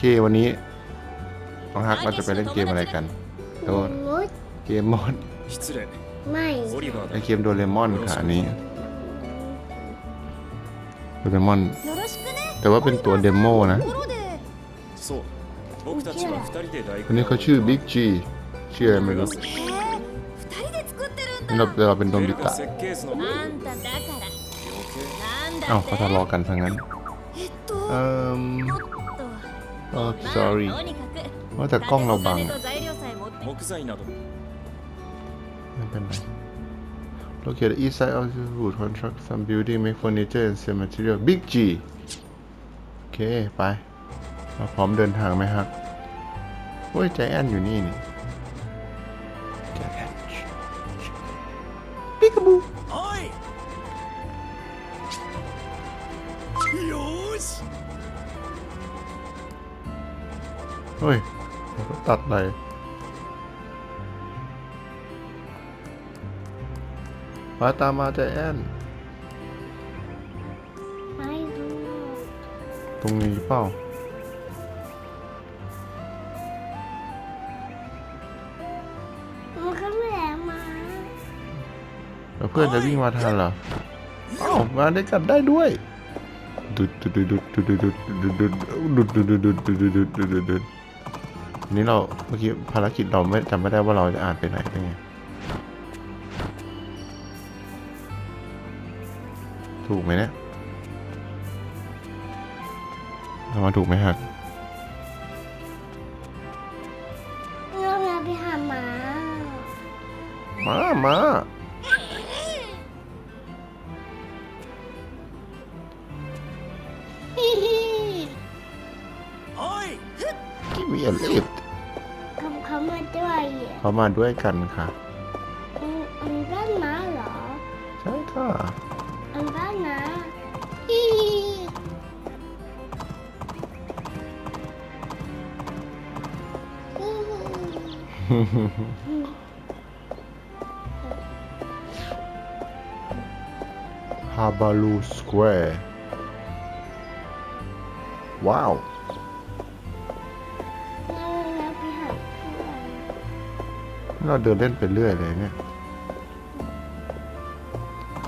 เควันนี้น้องฮักเราจะไปเล่นเกมอะไรกันโดนเกมมอนไม่ไอเกมโดเรมอนค่ะอันนี้โดเรมอน แต่ว่าเป็นตัวเดโมนะคนนี้เขาชื่อบิ๊กจีชื่ออะไรไม่รู้เราเราเป็นโดมิตะเอ้าเขาทะเลาะกันทางนั้นเอ่อ เออ まあ sorry とにかく ว่าแต่กล้องเราบัง 金 อะ と材料さえ持って木材など ไม่เป็นไร Locate the east side of the wood construct some building make furniture and sell material Big G โอเค ไปเราพร้อมเดินทางไหมครับโอ้ยใจแอนอยู่นี่นี่ใจแอนปิกาบู おい เฮ้ยเราก็ตัดเลยมาตามมาใจแอนไม่รู้ตรงนี้เปล่ามันก็ไม่แหลมมาแล้วเพื่อนจะวิ่งมาทันเหรออ้าวมาด้วยกันได้ด้วยดุดดุดดุดดุดดุดดุดดุดดุดดุดดุดดุดดุดดุด ดุดดุดดุดดุดอันนี้เราเมื่อกี้ภารกิจเราไม่จำไม่ได้ว่าเราจะอ่านไปไหนได้ไงถูกไหมเนี่ยเรามาถูกไหมฮะเราอยากไปหาหมามามา เขามาด้วยกันค่ะ อันอันบ้านหมาเหรอ ใช่ค่ะ อันบ้านหมาฮิฮิฮิฮิฮาบาลูสแควร์ว้าว เราเดินเล่นไปเรื่อยเลยเนี่ย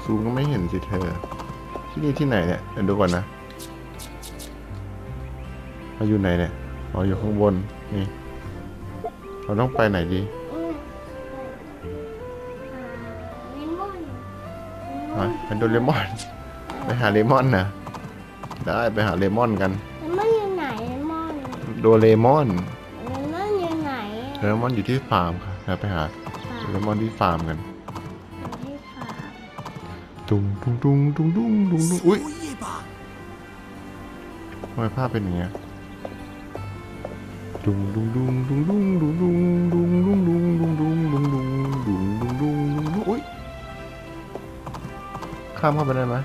ซูมก็ไม่เห็นสิเธอ ที่นี่ที่ไหนเนี่ยเดี๋ยวดูก่อนนะเราอยู่ไหนเนี่ยเราอยู่ข้างบน นี่ เราต้องไปไหนดีอืมอ่าเลมอนเลมอะอนไปดูเลมอน ไปหาเลมอนนะได้ไปหาเลมอนกัน เลมอนอยู่ไหนเลมอน โดเลมอน เลมอนอยู่ไหน เลมอนอยู่ที่ฟาร์มค่ะ ไปหาโปเกมอนที่ฟาร์มกัน ดุงดุงดุงดุงดุงดุงดุงอุ้ยทำไมภาพเป็นอย่างเงี้ยดุงดุงดุงดุงดุงดุงดุงดุงดุงดุงดุงดุงดุงดุงดุงดุงดุงดุงดุงอุ้ยข้ามเข้าไปได้ไหม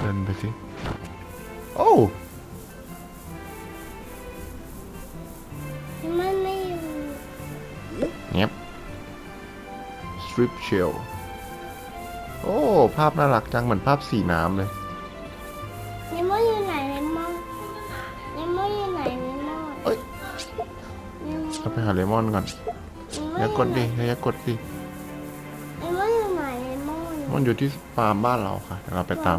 เดินไปสิโอ้ เชล โอ้ ภาพน่ารักจังเหมือนภาพสีน้ำเลยเลมอนอยู่ไหนเลมอนเลมอนอยู่ไหนเลมอนเอ้ยเลมอนเราไปหาเลมอนก่อนอย่ากดดิอย่ากดดิเลมอนอยู่ไหนเลมอนมันอยู่ที่ฟาร์มบ้านเราค่ะเดี๋ยวเราไปตาม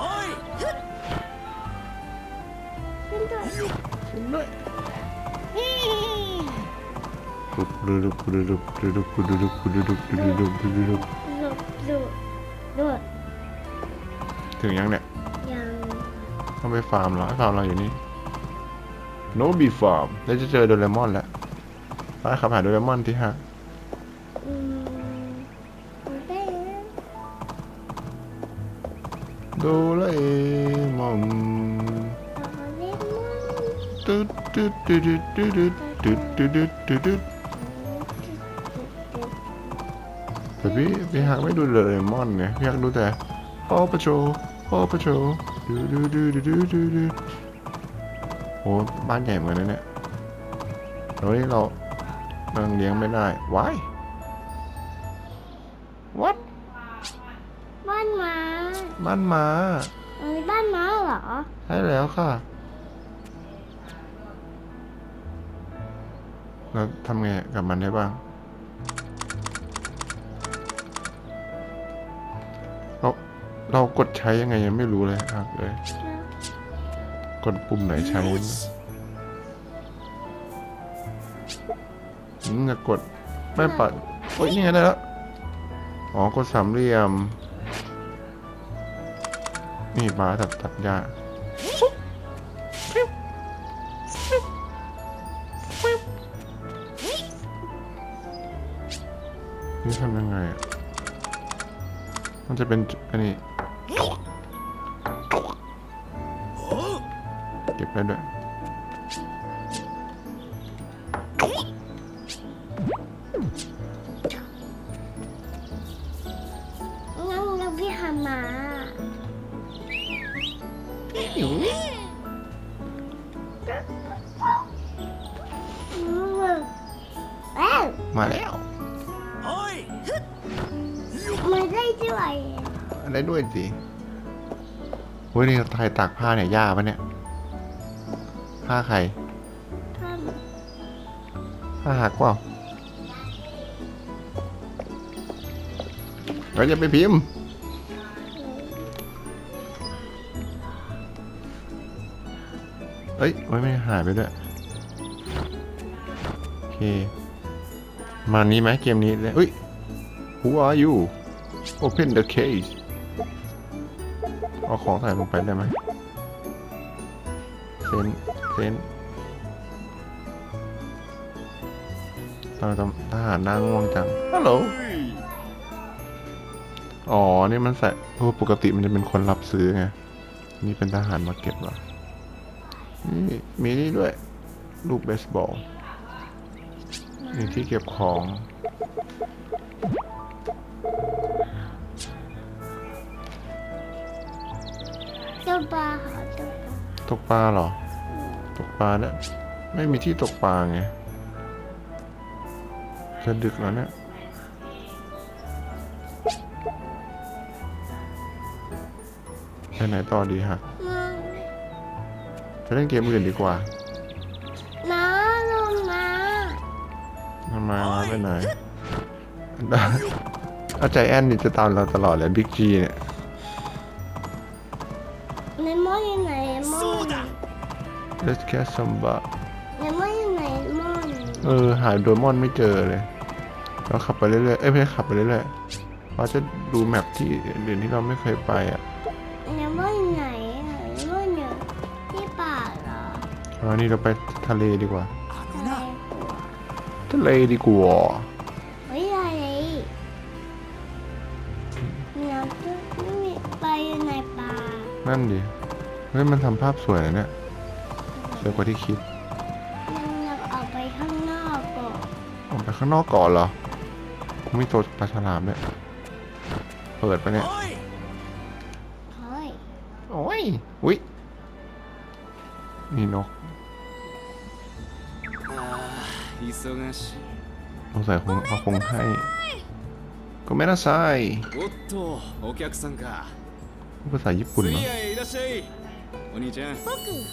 おいขึ้นตัวด้วย ดุบดุบดุบดุบดุบดุบดุบดุบดุบดุบดุบดุบดุบหลุดหลุดหลุดถึงยังเนี่ยยังต้องไปฟาร์มเหรอฟาร์มเราอยู่นี่โนบีฟาร์มแล้วจะเจอโดเรมอนแล้วไปขับหาโดเรมอนที่ฮะอืมมันเป็นโดเรมอนตัวเลมอน ตึ๊ดตึ๊ดตึ๊ดตึ๊ดตึ๊ดตึ๊ดตึ๊ดตึ๊ด แต่พี่พี่ฮักไม่ดูโดเรมอนเนี่ยพี่ฮักดูแต่พ่อประโจพ่อประโจดูดูดูดูดูดูดูโอ้บ้านใหญ่เหมือนกันนะเนี่ยเฮ้ยเราเรายังเลี้ยงไม่ได้ why what บ้านหมา บ้านม้าเอ้ยบ้านหมาเหรออใช่แล้วค่ะเราทำไงกับมันได้บ้าง เรากดใช้ยังไงยังไม่รู้เลยครับเลยกดปุ่มไหนใช้อืมอย่ากดไม่ปัดโอ้ยนี่ไงได้แล้วอ๋อกดสามเหลี่ยม นี่บาตัดตัดหญ้านี่ทำยังไงอะมันจะเป็นอันนี้ เก็บได้ด้วยงั้นเราพี่หามา ได้ด้วยสิเฮ้ยนี่ใครตากผ้าเนี่ยย่าปะเนี่ย ผ้าใครทผ้าหักเปล่าเราจะไปพิมพ์เอ้ยไว้ไม่หายไปด้วยโอเค มานี้ไหมเกมนี้เลยเอ้ย Who are you Open the case เอาของใส่ลงไปได้ไหมเซนเซนตอนทหารน้าง่วงจัง ฮัลโหล อ๋อ นี่มันใส่เพราะปกติมันจะเป็นคนรับซื้อไง นี่เป็นทหารมาเก็บหรอ นี่มีนี่ด้วย ลูกเบสบอลนี่ที่เก็บของำเจ้าปลาขอเจ้าปลาตกปลาเหรอ ตกปลาเนี่ยไม่มีที่ตกปลาไงจะดึกแล้วเนี่ยไปไหนต่อดีฮะมาไปเล่นเกมอื่นดีกว่าน้าลงมาทำไมมาไปไหนได้เอาใจแอนนี่จะตามเราตลอดเลยบิ๊กจีเนี่ย Let's get some b u ในมออยู่ไหนมอเออ หาโดมอนไม่เจอเลย เราขับไปเรื่อยๆ เอ้ยไม่ใช่ขับไปเรื่อยๆเราจะดูแมปที่อื่นที่เราไม่เคยไปอะในมออยู่ไหนอะในมออยู่ที่ป่าเหรอเอานี่เราไปทะเลดีกว่า ทะเลปัวทะเลดีกว่าเฮ้ยอะไรเนี่ยก็ไม่มีไปอยู่ในป่านั่นดิ เฮ้ยมันทำภาพสวยนะเนี่ย เร็วกว่าที่คิดอยากออกไปข้างนอกก่อนออกไปข้างนอกก่อนเหรอกูไม่โตปลาฉลามเนี่ยเปิดไปเนี่ยโอ้ยโอ้ยอุ้ยนี่นกสงสัยคงเขาคงให้ก็ไม่น่าใช่ภาษาญี่ปุ่นเหรอ お兄ちゃん僕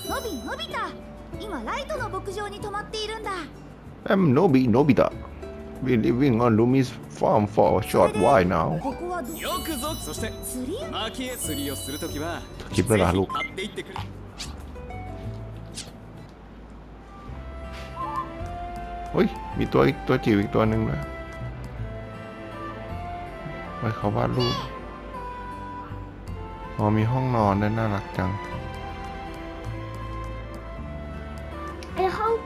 のびのび太今ライトの牧場に泊まっているんだ I'm Nobi Nobita We living on Lumi's farm for a short while now ここはどよくぞそして釣り薪へ釣りをするときはキップだぜひลูก 買っていってくれ เฮ้ย มีตัวอีกตัวจิ๋วอีกตัวหนึ่งด้วยไว้เขาวาดรูปอ๋อมีห้องนอนด้วยน่ารักจัง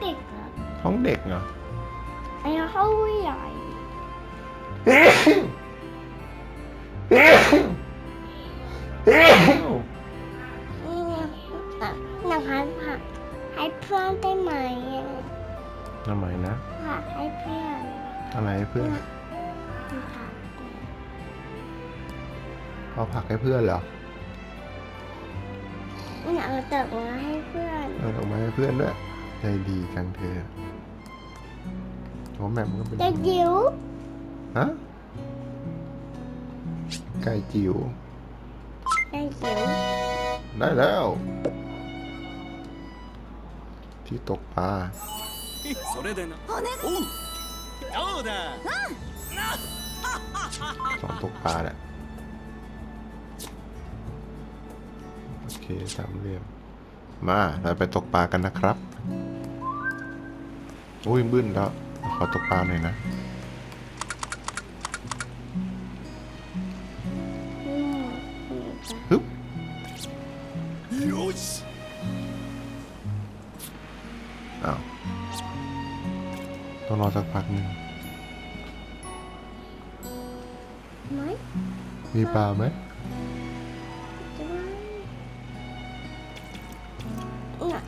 เด็กเหรอห้องเด็กเหรอไอห้องผู้ใหญ่อืมอะหนังหันผักให้เพื่อนได้ไหมอะทำไมนะผักให้เพื่อนอะไรให้เพื่อนผักเอาผักให้เพื่อนเหรออยากเอาดอกไม้ให้เพื่อน เอาดอกไม้ให้เพื่อนด้วย ใจดีจังเธอโอ้แม่มก็เป็น แต่จิ๋ว ฮะ ไก่จิ๋ว แต่จิ๋ว ได้แล้ว ที่ตกปลา それでなお願いおうどうだ สองตกปลาแหละโอเคสามเหลี่ยม มาเราไปตกปลากันนะครับ อุ้ยบึ้นแล้ว ขอตกปลาหน่อยนะอืมฮึบよしอ้าวต้องรอสักพักหนึ่งไหมมีปลาไหม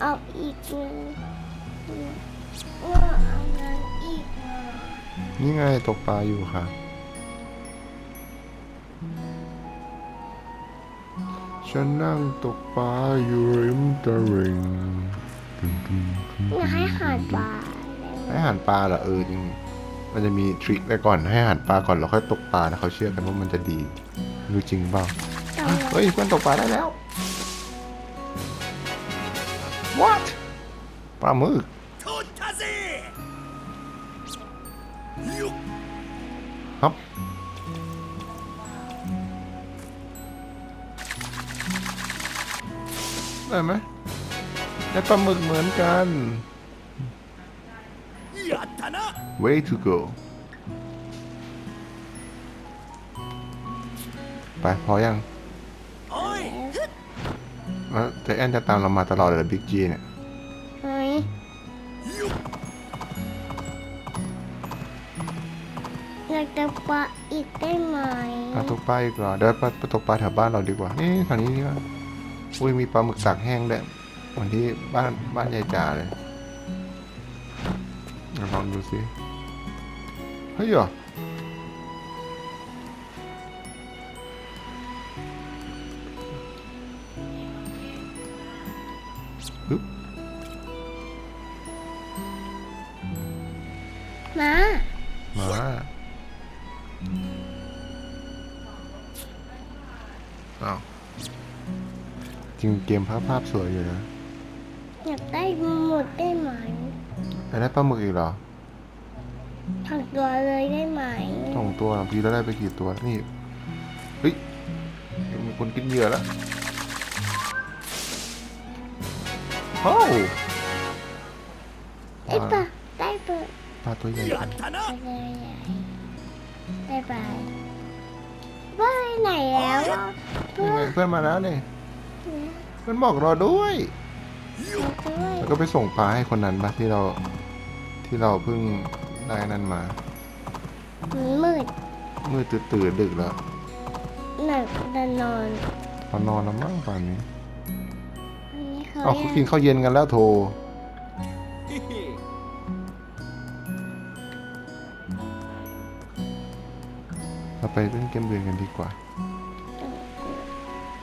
เอาอีกหนึ่งน่ะเอานั้นอีกอะนี่ไงตกปลาอยู่ค่ะ ฉันนั่งตกปลาอยู่ริมตลิ่งอยากให้อาหารปลาให้อาหารปลาเหรอเออจริงมันจะมีทริคไปก่อนให้อาหารปลาก่อนแล้วค่อยตกปลานะเขาเชื่อกันว่ามันจะดี รู้จริงเปล่าแต่ว่าเฮ้ยเพื่อนตกปลาได้แล้ว What ปลาหมึกครับได้ไหมได้ปลาหมึกเหมือนกัน way to go ไปพออยัง แล้วใจแอนจะตามเรามาตลอดเลยบิ๊กจีเนี่ย เฮ้ยよっอยากจะปลาอีกได้ไหมปลาตกปลาอีกเหรอเดี๋ยวไปไปตกปลาแถวบ้านเราดีกว่า นี่แถวนี้นี่ว่าอุ้ยมีปลาหมึกสักแห้งด้วยเหมือนที่บ้านบ้านยายจ่าเลยลองดูสิเฮ้ยเหรอ ปึ๊บมา มาอ้าวจริงเกมภาพภาพสวยอยู่นะอยากได้หมดได้ไหมแต่ได้ปลาหมึกอีกเหรอทั้งตัวเลยได้ไหมสองตัวพี่แล้วได้ไปกี่ตัว นี่ เฮ้ยมีคนกินเหยื่อแล้ว โอ้ได้ปลาได้ปลาปลาตัวใหญ่จังได้ปลาว่าไหนแล้วเพื่อนเพื่อนมาแล้วเนี่ยเพื่อนบอกรอด้วยแล้วก็ไปส่งปลาให้คนนั้นปะที่เราที่เราเพิ่งได้นั่นมา มืด มืดตื่นตื่นดึกแล้วนักจนอนตอนนอนแล้วมั้งป่านนี้ เขาเอาเขากินข้าวเย็นกันแล้วโทรへへเราไปเล่นเกมเบือนกันดีกว่าอ